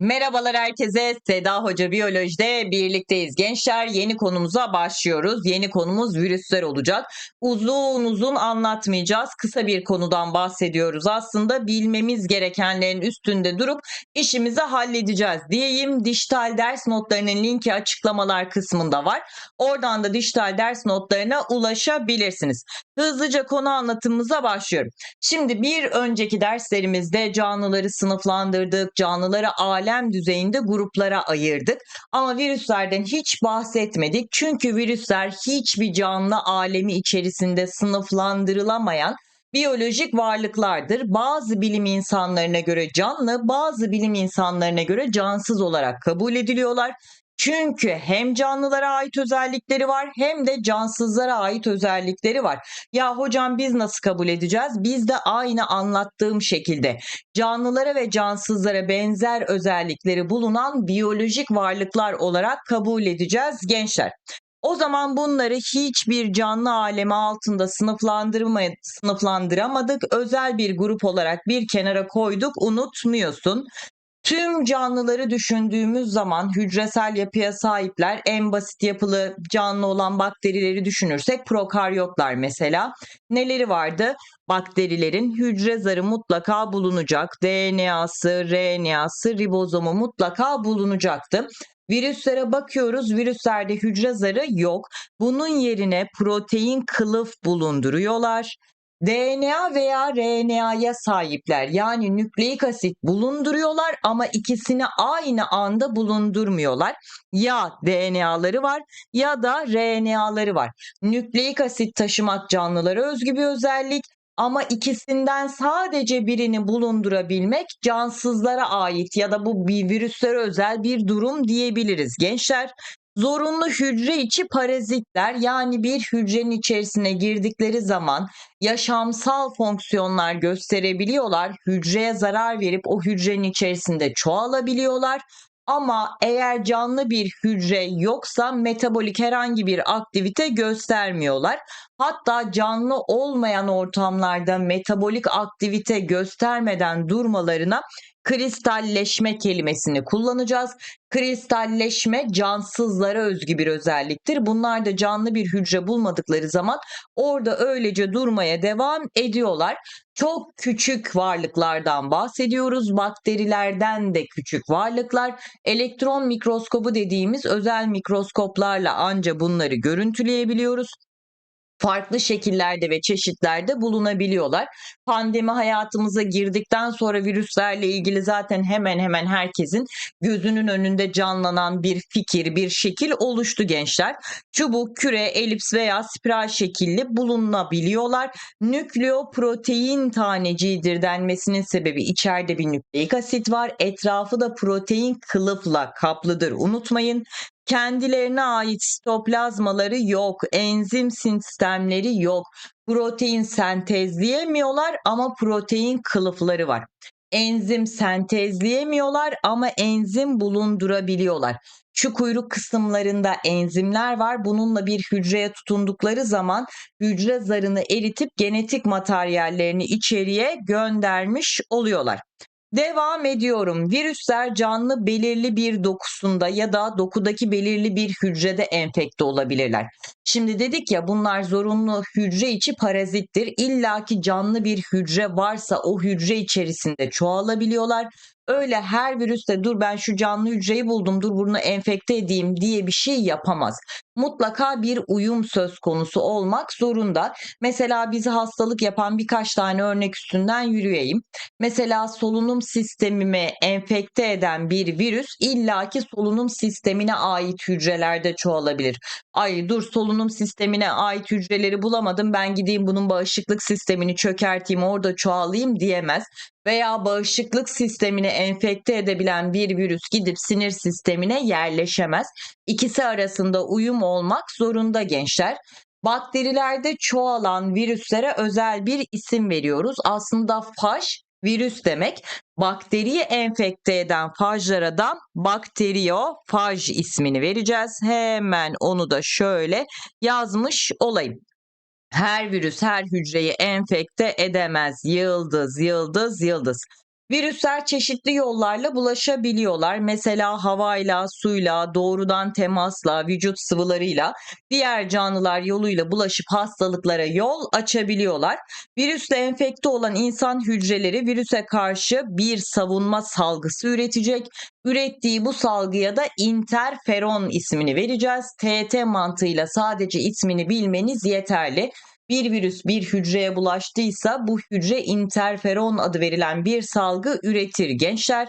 Merhabalar herkese. Seda Hoca Biyoloji'de birlikteyiz. Gençler yeni konumuza başlıyoruz. Yeni konumuz virüsler olacak. Uzun uzun anlatmayacağız. Kısa bir konudan bahsediyoruz. Aslında bilmemiz gerekenlerin üstünde durup işimizi halledeceğiz diyeyim. Dijital ders notlarının linki açıklamalar kısmında var. Oradan da dijital ders notlarına ulaşabilirsiniz. Hızlıca konu anlatımımıza başlıyorum. Şimdi bir önceki derslerimizde canlıları sınıflandırdık, canlıları alem düzeyinde gruplara ayırdık. Ama virüslerden hiç bahsetmedik. Çünkü virüsler hiçbir canlı alemi içerisinde sınıflandırılamayan biyolojik varlıklardır. Bazı bilim insanlarına göre canlı, bazı bilim insanlarına göre cansız olarak kabul ediliyorlar. Çünkü hem canlılara ait özellikleri var hem de cansızlara ait özellikleri var. Ya hocam biz nasıl kabul edeceğiz? Biz de aynı anlattığım şekilde canlılara ve cansızlara benzer özellikleri bulunan biyolojik varlıklar olarak kabul edeceğiz gençler. O zaman bunları hiçbir canlı alemi altında sınıflandırma, sınıflandıramadık. Özel bir grup olarak bir kenara koyduk. Unutmuyorsun. Tüm canlıları düşündüğümüz zaman hücresel yapıya sahipler. En basit yapılı canlı olan bakterileri düşünürsek prokaryotlar mesela. Neleri vardı? Bakterilerin hücre zarı mutlaka bulunacak. DNA'sı, RNA'sı, ribozomu mutlaka bulunacaktı. Virüslere bakıyoruz. Virüslerde hücre zarı yok. Bunun yerine protein kılıf bulunduruyorlar. DNA veya RNA'ya sahipler. Yani nükleik asit bulunduruyorlar ama ikisini aynı anda bulundurmuyorlar. Ya DNA'ları var ya da RNA'ları var. Nükleik asit taşımak canlılara özgü bir özellik ama ikisinden sadece birini bulundurabilmek cansızlara ait ya da bu bir virüslere özel bir durum diyebiliriz gençler. Zorunlu hücre içi parazitler yani bir hücrenin içerisine girdikleri zaman yaşamsal fonksiyonlar gösterebiliyorlar. Hücreye zarar verip o hücrenin içerisinde çoğalabiliyorlar. Ama eğer canlı bir hücre yoksa metabolik herhangi bir aktivite göstermiyorlar. Hatta canlı olmayan ortamlarda metabolik aktivite göstermeden durmalarına kristalleşme kelimesini kullanacağız. Kristalleşme cansızlara özgü bir özelliktir. Bunlar da canlı bir hücre bulmadıkları zaman orada öylece durmaya devam ediyorlar. Çok küçük varlıklardan bahsediyoruz. Bakterilerden de küçük varlıklar. Elektron mikroskobu dediğimiz özel mikroskoplarla anca bunları görüntüleyebiliyoruz farklı şekillerde ve çeşitlerde bulunabiliyorlar. Pandemi hayatımıza girdikten sonra virüslerle ilgili zaten hemen hemen herkesin gözünün önünde canlanan bir fikir, bir şekil oluştu gençler. Çubuk, küre, elips veya spiral şekilli bulunabiliyorlar. Nükleoprotein taneciğidir denmesinin sebebi içeride bir nükleik asit var. Etrafı da protein kılıfla kaplıdır unutmayın. Kendilerine ait sitoplazmaları yok, enzim sistemleri yok. Protein sentezleyemiyorlar ama protein kılıfları var. Enzim sentezleyemiyorlar ama enzim bulundurabiliyorlar. Şu kuyruk kısımlarında enzimler var. Bununla bir hücreye tutundukları zaman hücre zarını eritip genetik materyallerini içeriye göndermiş oluyorlar. Devam ediyorum. Virüsler canlı belirli bir dokusunda ya da dokudaki belirli bir hücrede enfekte olabilirler. Şimdi dedik ya bunlar zorunlu hücre içi parazittir. İlla ki canlı bir hücre varsa o hücre içerisinde çoğalabiliyorlar öyle her virüste dur ben şu canlı hücreyi buldum dur bunu enfekte edeyim diye bir şey yapamaz. Mutlaka bir uyum söz konusu olmak zorunda. Mesela bizi hastalık yapan birkaç tane örnek üstünden yürüyeyim. Mesela solunum sistemimi enfekte eden bir virüs illaki solunum sistemine ait hücrelerde çoğalabilir. Ay dur solunum sistemine ait hücreleri bulamadım ben gideyim bunun bağışıklık sistemini çökerteyim orada çoğalayım diyemez veya bağışıklık sistemini enfekte edebilen bir virüs gidip sinir sistemine yerleşemez. İkisi arasında uyum olmak zorunda gençler. Bakterilerde çoğalan virüslere özel bir isim veriyoruz. Aslında faj virüs demek. Bakteriyi enfekte eden fajlara da bakteriyofaj ismini vereceğiz. Hemen onu da şöyle yazmış olayım. Her virüs her hücreyi enfekte edemez. Yıldız, yıldız, yıldız. Virüsler çeşitli yollarla bulaşabiliyorlar. Mesela havayla, suyla, doğrudan temasla, vücut sıvılarıyla, diğer canlılar yoluyla bulaşıp hastalıklara yol açabiliyorlar. Virüsle enfekte olan insan hücreleri virüse karşı bir savunma salgısı üretecek. Ürettiği bu salgıya da interferon ismini vereceğiz. TT mantığıyla sadece ismini bilmeniz yeterli bir virüs bir hücreye bulaştıysa bu hücre interferon adı verilen bir salgı üretir gençler.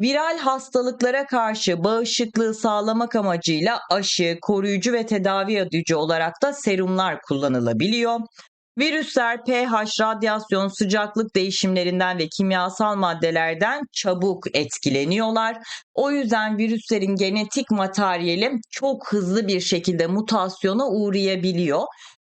Viral hastalıklara karşı bağışıklığı sağlamak amacıyla aşı, koruyucu ve tedavi edici olarak da serumlar kullanılabiliyor. Virüsler pH, radyasyon, sıcaklık değişimlerinden ve kimyasal maddelerden çabuk etkileniyorlar. O yüzden virüslerin genetik materyali çok hızlı bir şekilde mutasyona uğrayabiliyor.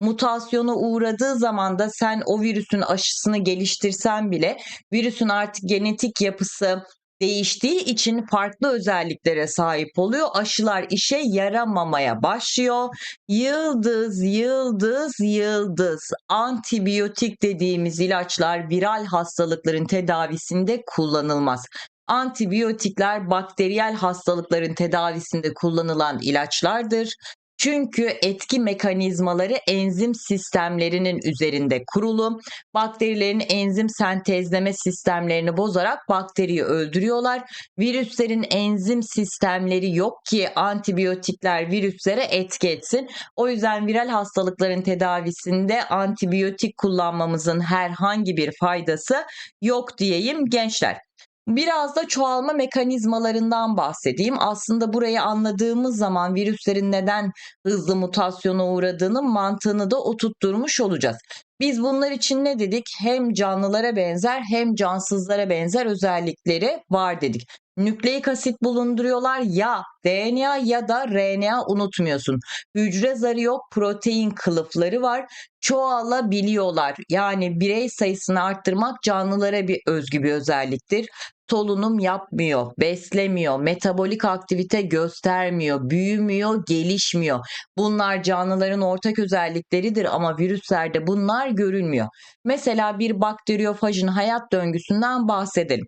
Mutasyona uğradığı zaman da sen o virüsün aşısını geliştirsen bile virüsün artık genetik yapısı değiştiği için farklı özelliklere sahip oluyor. Aşılar işe yaramamaya başlıyor. Yıldız, yıldız, yıldız. Antibiyotik dediğimiz ilaçlar viral hastalıkların tedavisinde kullanılmaz. Antibiyotikler bakteriyel hastalıkların tedavisinde kullanılan ilaçlardır. Çünkü etki mekanizmaları enzim sistemlerinin üzerinde kurulu. Bakterilerin enzim sentezleme sistemlerini bozarak bakteriyi öldürüyorlar. Virüslerin enzim sistemleri yok ki antibiyotikler virüslere etki etsin. O yüzden viral hastalıkların tedavisinde antibiyotik kullanmamızın herhangi bir faydası yok diyeyim gençler. Biraz da çoğalma mekanizmalarından bahsedeyim. Aslında burayı anladığımız zaman virüslerin neden hızlı mutasyona uğradığının mantığını da oturtturmuş olacağız. Biz bunlar için ne dedik? Hem canlılara benzer hem cansızlara benzer özellikleri var dedik. Nükleik asit bulunduruyorlar ya DNA ya da RNA unutmuyorsun. Hücre zarı yok, protein kılıfları var. Çoğalabiliyorlar. Yani birey sayısını arttırmak canlılara bir özgü bir özelliktir solunum yapmıyor, beslemiyor, metabolik aktivite göstermiyor, büyümüyor, gelişmiyor. Bunlar canlıların ortak özellikleridir ama virüslerde bunlar görülmüyor. Mesela bir bakteriyofajın hayat döngüsünden bahsedelim.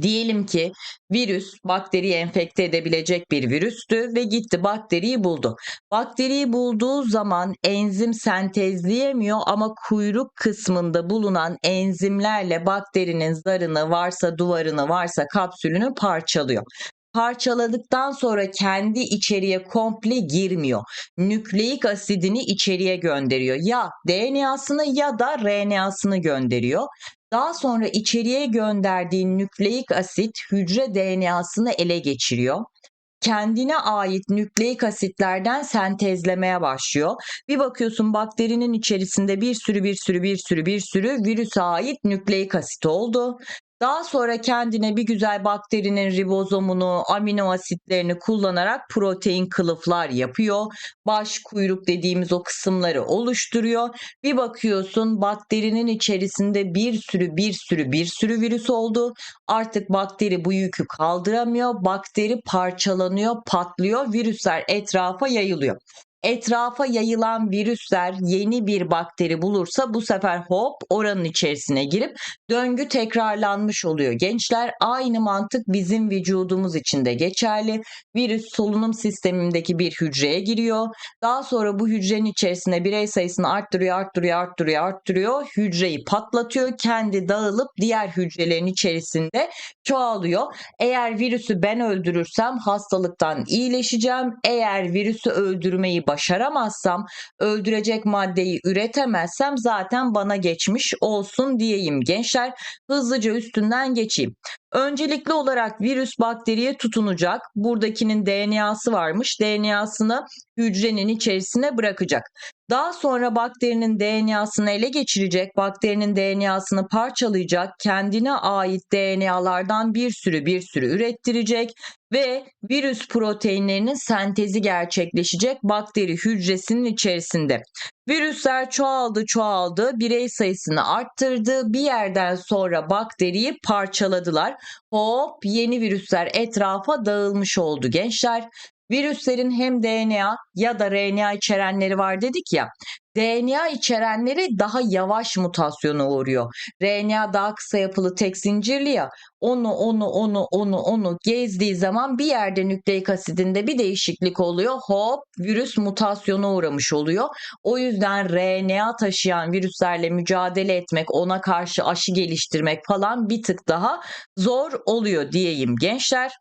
Diyelim ki virüs bakteriyi enfekte edebilecek bir virüstü ve gitti bakteriyi buldu. Bakteriyi bulduğu zaman enzim sentezleyemiyor ama kuyruk kısmında bulunan enzimlerle bakterinin zarını varsa duvarını varsa kapsülünü parçalıyor parçaladıktan sonra kendi içeriye komple girmiyor. Nükleik asidini içeriye gönderiyor. Ya DNA'sını ya da RNA'sını gönderiyor. Daha sonra içeriye gönderdiği nükleik asit hücre DNA'sını ele geçiriyor kendine ait nükleik asitlerden sentezlemeye başlıyor. Bir bakıyorsun bakterinin içerisinde bir sürü bir sürü bir sürü bir sürü virüse ait nükleik asit oldu. Daha sonra kendine bir güzel bakterinin ribozomunu, amino asitlerini kullanarak protein kılıflar yapıyor. Baş kuyruk dediğimiz o kısımları oluşturuyor. Bir bakıyorsun bakterinin içerisinde bir sürü bir sürü bir sürü virüs oldu. Artık bakteri bu yükü kaldıramıyor. Bakteri parçalanıyor, patlıyor. Virüsler etrafa yayılıyor etrafa yayılan virüsler yeni bir bakteri bulursa bu sefer hop oranın içerisine girip döngü tekrarlanmış oluyor. Gençler aynı mantık bizim vücudumuz için de geçerli. Virüs solunum sistemindeki bir hücreye giriyor. Daha sonra bu hücrenin içerisinde birey sayısını arttırıyor, arttırıyor, arttırıyor, arttırıyor. Hücreyi patlatıyor. Kendi dağılıp diğer hücrelerin içerisinde çoğalıyor. Eğer virüsü ben öldürürsem hastalıktan iyileşeceğim. Eğer virüsü öldürmeyi başaramazsam, öldürecek maddeyi üretemezsem zaten bana geçmiş olsun diyeyim gençler. Hızlıca üstünden geçeyim. Öncelikli olarak virüs bakteriye tutunacak. Buradakinin DNA'sı varmış. DNA'sını hücrenin içerisine bırakacak. Daha sonra bakterinin DNA'sını ele geçirecek, bakterinin DNA'sını parçalayacak, kendine ait DNA'lardan bir sürü bir sürü ürettirecek ve virüs proteinlerinin sentezi gerçekleşecek bakteri hücresinin içerisinde. Virüsler çoğaldı çoğaldı birey sayısını arttırdı bir yerden sonra bakteriyi parçaladılar. Hop yeni virüsler etrafa dağılmış oldu gençler. Virüslerin hem DNA ya da RNA içerenleri var dedik ya. DNA içerenleri daha yavaş mutasyona uğruyor. RNA daha kısa yapılı tek zincirli ya. Onu onu onu onu onu gezdiği zaman bir yerde nükleik asidinde bir değişiklik oluyor. Hop virüs mutasyona uğramış oluyor. O yüzden RNA taşıyan virüslerle mücadele etmek, ona karşı aşı geliştirmek falan bir tık daha zor oluyor diyeyim gençler.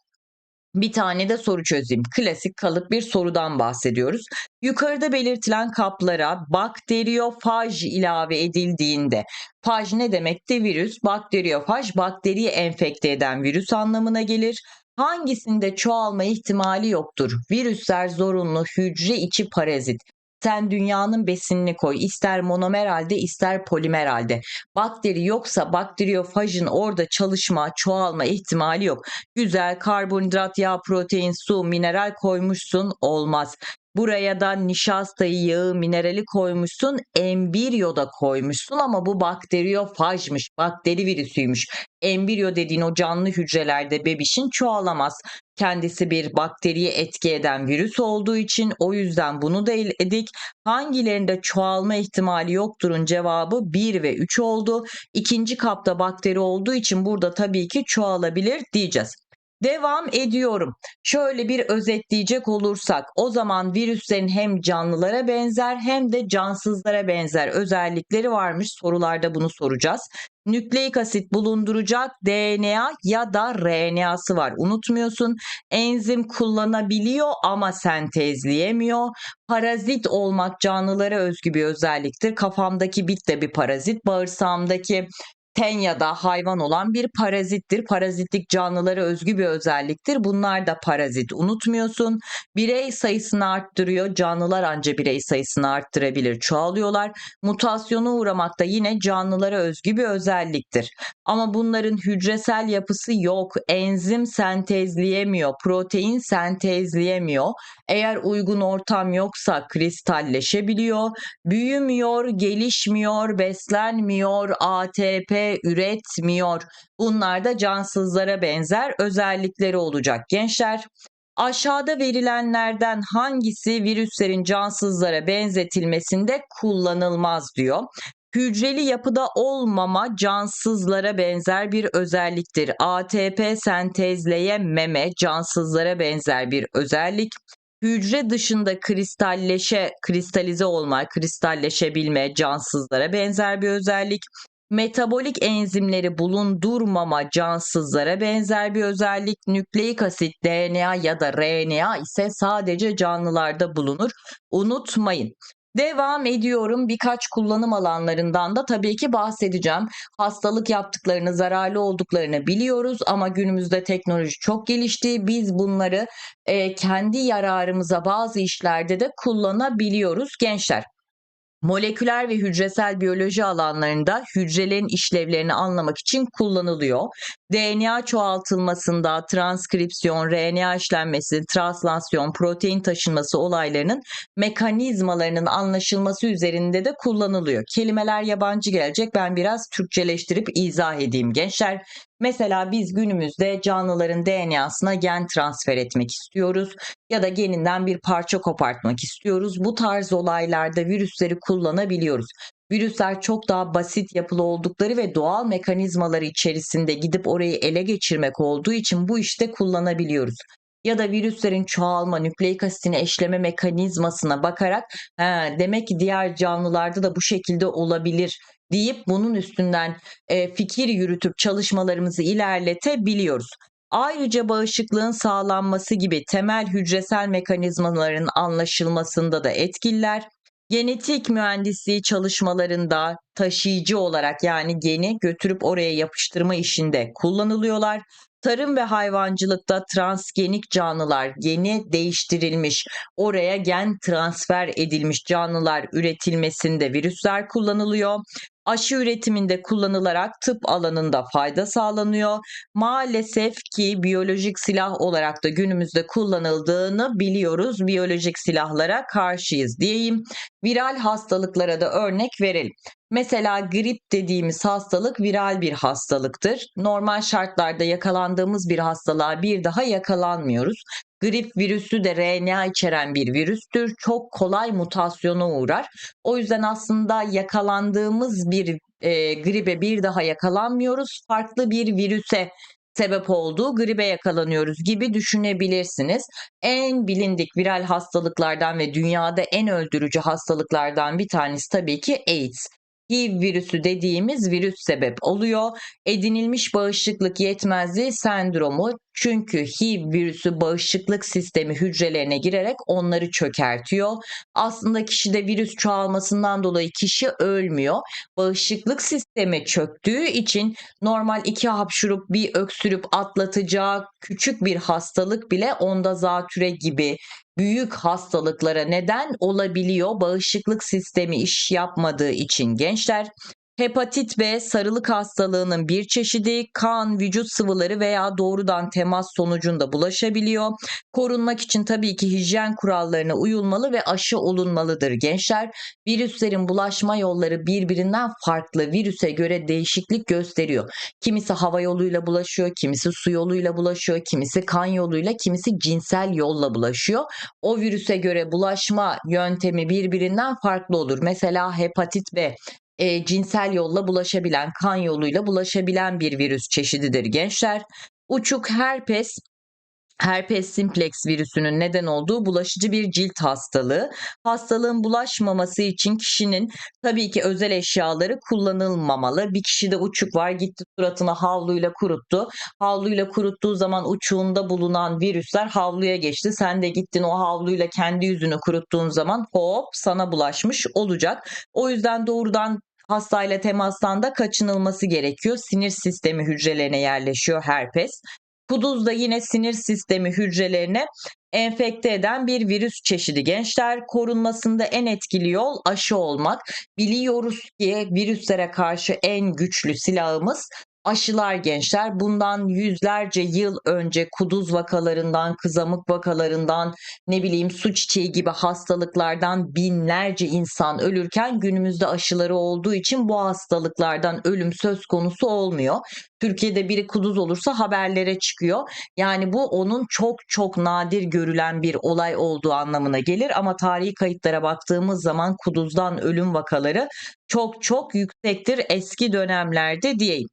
Bir tane de soru çözeyim. Klasik kalıp bir sorudan bahsediyoruz. Yukarıda belirtilen kaplara bakteriyofaj ilave edildiğinde faj ne demekti? Virüs, bakteriyofaj bakteriyi enfekte eden virüs anlamına gelir. Hangisinde çoğalma ihtimali yoktur? Virüsler zorunlu hücre içi parazit. Sen dünyanın besinini koy. ister monomer halde ister polimer halde. Bakteri yoksa bakteriyofajın orada çalışma, çoğalma ihtimali yok. Güzel karbonhidrat, yağ, protein, su, mineral koymuşsun olmaz. Buraya da nişastayı, yağı, minerali koymuşsun, embriyo da koymuşsun ama bu bakteriyofajmış, bakteri virüsüymüş. Embriyo dediğin o canlı hücrelerde bebişin çoğalamaz. Kendisi bir bakteriye etki eden virüs olduğu için o yüzden bunu da eledik. Hangilerinde çoğalma ihtimali yokturun cevabı 1 ve 3 oldu. İkinci kapta bakteri olduğu için burada tabii ki çoğalabilir diyeceğiz. Devam ediyorum. Şöyle bir özetleyecek olursak o zaman virüslerin hem canlılara benzer hem de cansızlara benzer özellikleri varmış. Sorularda bunu soracağız. Nükleik asit bulunduracak DNA ya da RNA'sı var. Unutmuyorsun. Enzim kullanabiliyor ama sentezleyemiyor. Parazit olmak canlılara özgü bir özelliktir. Kafamdaki bit de bir parazit. Bağırsağımdaki ten ya da hayvan olan bir parazittir. Parazitlik canlılara özgü bir özelliktir. Bunlar da parazit. Unutmuyorsun. Birey sayısını arttırıyor. Canlılar anca birey sayısını arttırabilir. Çoğalıyorlar. Mutasyona uğramak da yine canlılara özgü bir özelliktir. Ama bunların hücresel yapısı yok. Enzim sentezleyemiyor. Protein sentezleyemiyor. Eğer uygun ortam yoksa kristalleşebiliyor. Büyümüyor, gelişmiyor, beslenmiyor, ATP üretmiyor. Bunlar da cansızlara benzer özellikleri olacak gençler. Aşağıda verilenlerden hangisi virüslerin cansızlara benzetilmesinde kullanılmaz diyor. Hücreli yapıda olmama cansızlara benzer bir özelliktir. ATP sentezleyememe cansızlara benzer bir özellik. Hücre dışında kristalleşe, kristalize olma, kristalleşebilme cansızlara benzer bir özellik metabolik enzimleri bulundurmama cansızlara benzer bir özellik. Nükleik asit DNA ya da RNA ise sadece canlılarda bulunur. Unutmayın. Devam ediyorum. Birkaç kullanım alanlarından da tabii ki bahsedeceğim. Hastalık yaptıklarını, zararlı olduklarını biliyoruz ama günümüzde teknoloji çok gelişti. Biz bunları e, kendi yararımıza bazı işlerde de kullanabiliyoruz gençler. Moleküler ve hücresel biyoloji alanlarında hücrelerin işlevlerini anlamak için kullanılıyor. DNA çoğaltılmasında transkripsiyon, RNA işlenmesi, translasyon, protein taşınması olaylarının mekanizmalarının anlaşılması üzerinde de kullanılıyor. Kelimeler yabancı gelecek ben biraz Türkçeleştirip izah edeyim gençler. Mesela biz günümüzde canlıların DNA'sına gen transfer etmek istiyoruz ya da geninden bir parça kopartmak istiyoruz. Bu tarz olaylarda virüsleri kullanabiliyoruz. Virüsler çok daha basit yapılı oldukları ve doğal mekanizmaları içerisinde gidip orayı ele geçirmek olduğu için bu işte kullanabiliyoruz ya da virüslerin çoğalma, nükleik asitini eşleme mekanizmasına bakarak he, demek ki diğer canlılarda da bu şekilde olabilir deyip bunun üstünden e, fikir yürütüp çalışmalarımızı ilerletebiliyoruz. Ayrıca bağışıklığın sağlanması gibi temel hücresel mekanizmaların anlaşılmasında da etkililer. Genetik mühendisliği çalışmalarında taşıyıcı olarak yani geni götürüp oraya yapıştırma işinde kullanılıyorlar. Tarım ve hayvancılıkta transgenik canlılar, geni değiştirilmiş, oraya gen transfer edilmiş canlılar üretilmesinde virüsler kullanılıyor aşı üretiminde kullanılarak tıp alanında fayda sağlanıyor. Maalesef ki biyolojik silah olarak da günümüzde kullanıldığını biliyoruz. Biyolojik silahlara karşıyız diyeyim. Viral hastalıklara da örnek verelim. Mesela grip dediğimiz hastalık viral bir hastalıktır. Normal şartlarda yakalandığımız bir hastalığa bir daha yakalanmıyoruz. Grip virüsü de RNA içeren bir virüstür. Çok kolay mutasyona uğrar. O yüzden aslında yakalandığımız bir e, gribe bir daha yakalanmıyoruz. Farklı bir virüse sebep olduğu gribe yakalanıyoruz gibi düşünebilirsiniz. En bilindik viral hastalıklardan ve dünyada en öldürücü hastalıklardan bir tanesi tabii ki AIDS. HIV virüsü dediğimiz virüs sebep oluyor. Edinilmiş bağışıklık yetmezliği sendromu çünkü HIV virüsü bağışıklık sistemi hücrelerine girerek onları çökertiyor. Aslında kişide virüs çoğalmasından dolayı kişi ölmüyor. Bağışıklık sistemi çöktüğü için normal iki hapşurup bir öksürüp atlatacağı küçük bir hastalık bile onda zatüre gibi büyük hastalıklara neden olabiliyor. Bağışıklık sistemi iş yapmadığı için gençler Hepatit B sarılık hastalığının bir çeşidi kan, vücut sıvıları veya doğrudan temas sonucunda bulaşabiliyor. Korunmak için tabii ki hijyen kurallarına uyulmalı ve aşı olunmalıdır gençler. Virüslerin bulaşma yolları birbirinden farklı virüse göre değişiklik gösteriyor. Kimisi hava yoluyla bulaşıyor, kimisi su yoluyla bulaşıyor, kimisi kan yoluyla, kimisi cinsel yolla bulaşıyor. O virüse göre bulaşma yöntemi birbirinden farklı olur. Mesela hepatit B e, cinsel yolla bulaşabilen, kan yoluyla bulaşabilen bir virüs çeşididir gençler. Uçuk herpes herpes simplex virüsünün neden olduğu bulaşıcı bir cilt hastalığı. Hastalığın bulaşmaması için kişinin tabii ki özel eşyaları kullanılmamalı. Bir kişide uçuk var gitti suratını havluyla kuruttu. Havluyla kuruttuğu zaman uçuğunda bulunan virüsler havluya geçti. Sen de gittin o havluyla kendi yüzünü kuruttuğun zaman hop sana bulaşmış olacak. O yüzden doğrudan hastayla temastan da kaçınılması gerekiyor. Sinir sistemi hücrelerine yerleşiyor herpes. Kuduz da yine sinir sistemi hücrelerine enfekte eden bir virüs çeşidi gençler. Korunmasında en etkili yol aşı olmak. Biliyoruz ki virüslere karşı en güçlü silahımız aşılar gençler. Bundan yüzlerce yıl önce kuduz vakalarından, kızamık vakalarından, ne bileyim su çiçeği gibi hastalıklardan binlerce insan ölürken günümüzde aşıları olduğu için bu hastalıklardan ölüm söz konusu olmuyor. Türkiye'de biri kuduz olursa haberlere çıkıyor. Yani bu onun çok çok nadir görülen bir olay olduğu anlamına gelir ama tarihi kayıtlara baktığımız zaman kuduzdan ölüm vakaları çok çok yüksektir eski dönemlerde diyeyim.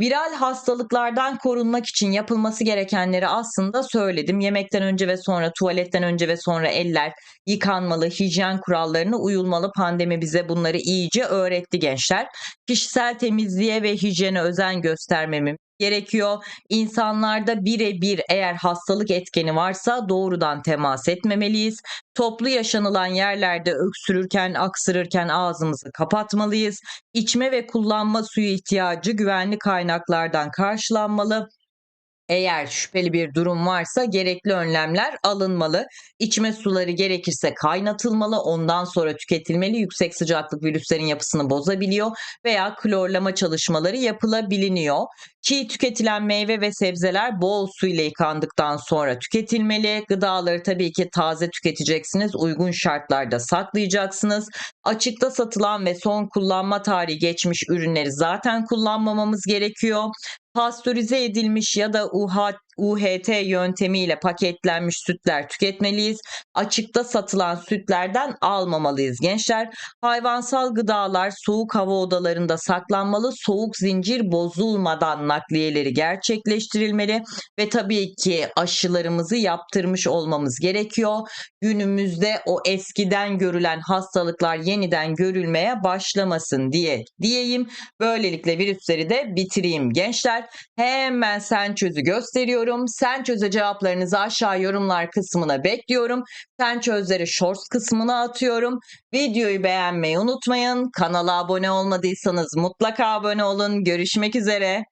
Viral hastalıklardan korunmak için yapılması gerekenleri aslında söyledim. Yemekten önce ve sonra, tuvaletten önce ve sonra eller yıkanmalı, hijyen kurallarına uyulmalı. Pandemi bize bunları iyice öğretti gençler. Kişisel temizliğe ve hijyene özen göstermemiz gerekiyor. İnsanlarda birebir eğer hastalık etkeni varsa doğrudan temas etmemeliyiz. Toplu yaşanılan yerlerde öksürürken, aksırırken ağzımızı kapatmalıyız. İçme ve kullanma suyu ihtiyacı güvenli kaynaklardan karşılanmalı. Eğer şüpheli bir durum varsa gerekli önlemler alınmalı. İçme suları gerekirse kaynatılmalı, ondan sonra tüketilmeli. Yüksek sıcaklık virüslerin yapısını bozabiliyor veya klorlama çalışmaları yapılabiliyor. Çiğ tüketilen meyve ve sebzeler bol su ile yıkandıktan sonra tüketilmeli. Gıdaları tabii ki taze tüketeceksiniz. Uygun şartlarda saklayacaksınız. Açıkta satılan ve son kullanma tarihi geçmiş ürünleri zaten kullanmamamız gerekiyor pastörize edilmiş ya da UH, UHT yöntemiyle paketlenmiş sütler tüketmeliyiz. Açıkta satılan sütlerden almamalıyız gençler. Hayvansal gıdalar soğuk hava odalarında saklanmalı. Soğuk zincir bozulmadan nakliyeleri gerçekleştirilmeli ve tabii ki aşılarımızı yaptırmış olmamız gerekiyor. Günümüzde o eskiden görülen hastalıklar yeniden görülmeye başlamasın diye diyeyim. Böylelikle virüsleri de bitireyim gençler. Hemen sen çözü gösteriyorum. Sen çöze cevaplarınızı aşağı yorumlar kısmına bekliyorum. Sen çözleri shorts kısmına atıyorum. Videoyu beğenmeyi unutmayın. Kanala abone olmadıysanız mutlaka abone olun. Görüşmek üzere.